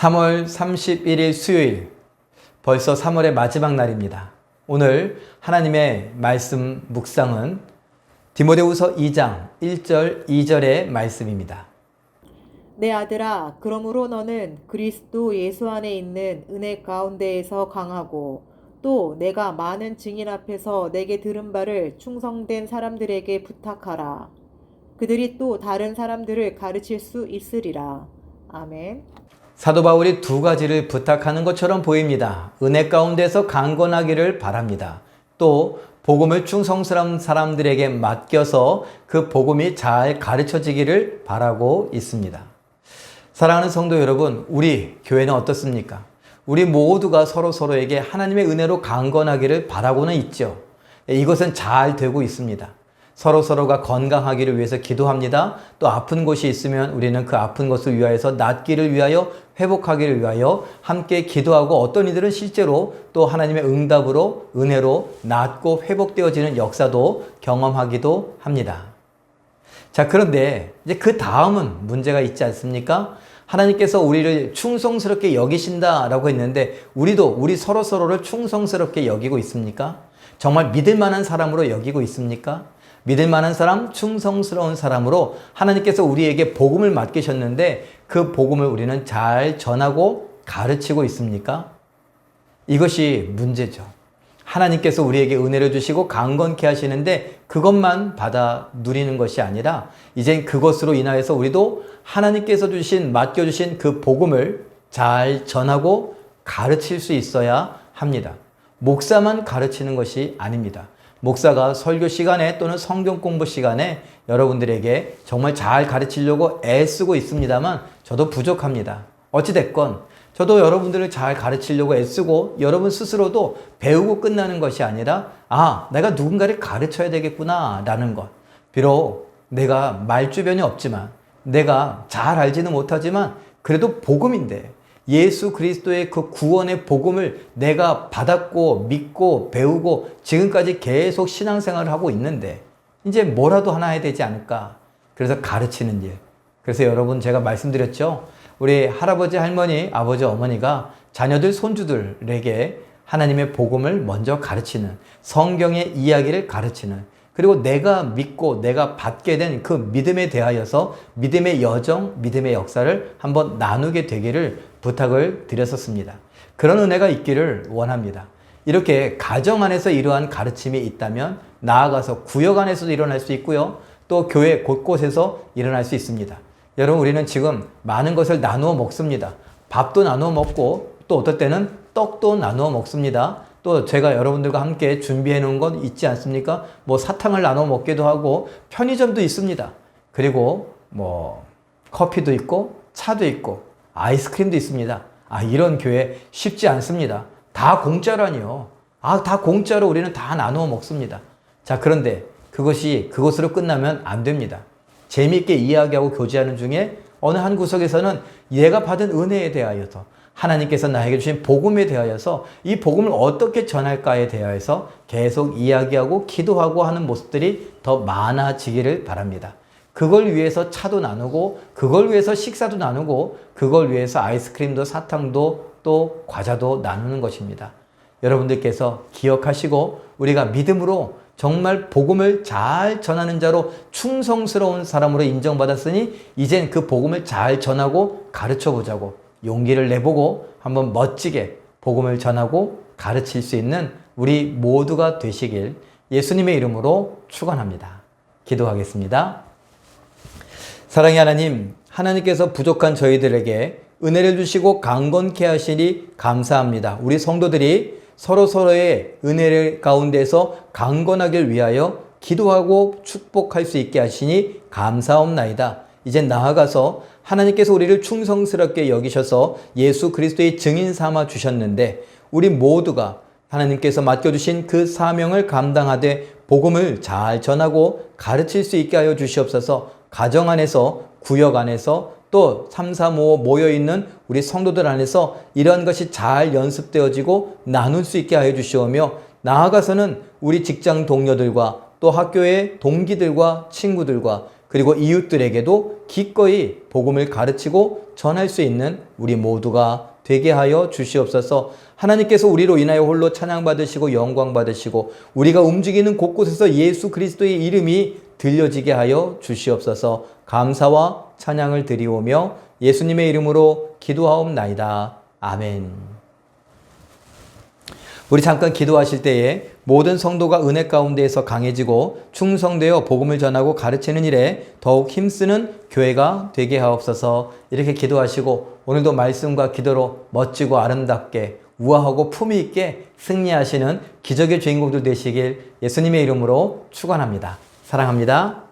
3월 31일 수요일, 벌써 3월의 마지막 날입니다. 오늘 하나님의 말씀 묵상은 디모데후서 2장 1절 2절의 말씀입니다. 내 아들아, 그러므로 너는 그리스도 예수 안에 있는 은혜 가운데에서 강하고 또 내가 많은 증인 앞에서 내게 들은 바를 충성된 사람들에게 부탁하라. 그들이 또 다른 사람들을 가르칠 수 있으리라. 아멘. 사도 바울이 두 가지를 부탁하는 것처럼 보입니다. 은혜 가운데서 강건하기를 바랍니다. 또 복음을 충성스러운 사람들에게 맡겨서 그 복음이 잘 가르쳐지기를 바라고 있습니다. 사랑하는 성도 여러분, 우리 교회는 어떻습니까? 우리 모두가 서로 서로에게 하나님의 은혜로 강건하기를 바라고는 있죠. 이것은 잘 되고 있습니다. 서로 서로가 건강하기를 위해서 기도합니다. 또 아픈 곳이 있으면 우리는 그 아픈 것을 위하여서 낫기를 위하여 회복하기를 위하여 함께 기도하고 어떤 이들은 실제로 또 하나님의 응답으로 은혜로 낫고 회복되어지는 역사도 경험하기도 합니다. 자, 그런데 이제 그 다음은 문제가 있지 않습니까? 하나님께서 우리를 충성스럽게 여기신다라고 했는데 우리도 우리 서로 서로를 충성스럽게 여기고 있습니까? 정말 믿을 만한 사람으로 여기고 있습니까? 믿을 만한 사람, 충성스러운 사람으로 하나님께서 우리에게 복음을 맡기셨는데 그 복음을 우리는 잘 전하고 가르치고 있습니까? 이것이 문제죠. 하나님께서 우리에게 은혜를 주시고 강건케 하시는데 그것만 받아 누리는 것이 아니라 이젠 그것으로 인하여서 우리도 하나님께서 주신 맡겨 주신 그 복음을 잘 전하고 가르칠 수 있어야 합니다. 목사만 가르치는 것이 아닙니다. 목사가 설교 시간에 또는 성경 공부 시간에 여러분들에게 정말 잘 가르치려고 애쓰고 있습니다만 저도 부족합니다. 어찌됐건 저도 여러분들을 잘 가르치려고 애쓰고 여러분 스스로도 배우고 끝나는 것이 아니라 아, 내가 누군가를 가르쳐야 되겠구나 라는 것. 비록 내가 말주변이 없지만 내가 잘 알지는 못하지만 그래도 복음인데 예수 그리스도의 그 구원의 복음을 내가 받았고 믿고 배우고 지금까지 계속 신앙생활을 하고 있는데 이제 뭐라도 하나 해야 되지 않을까. 그래서 가르치는 일. 그래서 여러분 제가 말씀드렸죠. 우리 할아버지, 할머니, 아버지, 어머니가 자녀들, 손주들에게 하나님의 복음을 먼저 가르치는 성경의 이야기를 가르치는 그리고 내가 믿고 내가 받게 된 그 믿음에 대하여서 믿음의 여정, 믿음의 역사를 한번 나누게 되기를 부탁을 드렸었습니다. 그런 은혜가 있기를 원합니다. 이렇게 가정 안에서 이러한 가르침이 있다면 나아가서 구역 안에서도 일어날 수 있고요. 또 교회 곳곳에서 일어날 수 있습니다. 여러분, 우리는 지금 많은 것을 나누어 먹습니다. 밥도 나누어 먹고 또 어떨 때는 떡도 나누어 먹습니다. 또 제가 여러분들과 함께 준비해 놓은 건 있지 않습니까? 뭐 사탕을 나눠 먹기도 하고 편의점도 있습니다. 그리고 뭐 커피도 있고 차도 있고 아이스크림도 있습니다. 아, 이런 교회 쉽지 않습니다. 다 공짜라니요. 아, 다 공짜로 우리는 다 나누어 먹습니다. 자, 그런데 그것이 그것으로 끝나면 안 됩니다. 재미있게 이야기하고 교제하는 중에 어느 한 구석에서는 얘가 받은 은혜에 대하여서 하나님께서 나에게 주신 복음에 대하여서 이 복음을 어떻게 전할까에 대하여서 계속 이야기하고 기도하고 하는 모습들이 더 많아지기를 바랍니다. 그걸 위해서 차도 나누고, 그걸 위해서 식사도 나누고, 그걸 위해서 아이스크림도 사탕도 또 과자도 나누는 것입니다. 여러분들께서 기억하시고 우리가 믿음으로 정말 복음을 잘 전하는 자로 충성스러운 사람으로 인정받았으니 이젠 그 복음을 잘 전하고 가르쳐 보자고 용기를 내보고 한번 멋지게 복음을 전하고 가르칠 수 있는 우리 모두가 되시길 예수님의 이름으로 축원합니다. 기도하겠습니다. 사랑의 하나님, 하나님께서 부족한 저희들에게 은혜를 주시고 강건케 하시니 감사합니다. 우리 성도들이 서로 서로의 은혜를 가운데서 강건하길 위하여 기도하고 축복할 수 있게 하시니 감사옵나이다. 이제 나아가서 하나님께서 우리를 충성스럽게 여기셔서 예수 그리스도의 증인 삼아 주셨는데 우리 모두가 하나님께서 맡겨주신 그 사명을 감당하되 복음을 잘 전하고 가르칠 수 있게 하여 주시옵소서. 가정 안에서 구역 안에서 또 3, 4, 5 모여있는 우리 성도들 안에서 이러한 것이 잘 연습되어지고 나눌 수 있게 하여 주시오며 나아가서는 우리 직장 동료들과 또 학교의 동기들과 친구들과 그리고 이웃들에게도 기꺼이 복음을 가르치고 전할 수 있는 우리 모두가 되게 하여 주시옵소서. 하나님께서 우리로 인하여 홀로 찬양 받으시고 영광 받으시고 우리가 움직이는 곳곳에서 예수 그리스도의 이름이 들려지게 하여 주시옵소서. 감사와 찬양을 드리오며 예수님의 이름으로 기도하옵나이다. 아멘. 우리 잠깐 기도하실 때에 모든 성도가 은혜 가운데에서 강해지고 충성되어 복음을 전하고 가르치는 일에 더욱 힘쓰는 교회가 되게 하옵소서 이렇게 기도하시고 오늘도 말씀과 기도로 멋지고 아름답게 우아하고 품위 있게 승리하시는 기적의 주인공들 되시길 예수님의 이름으로 축원합니다. 사랑합니다.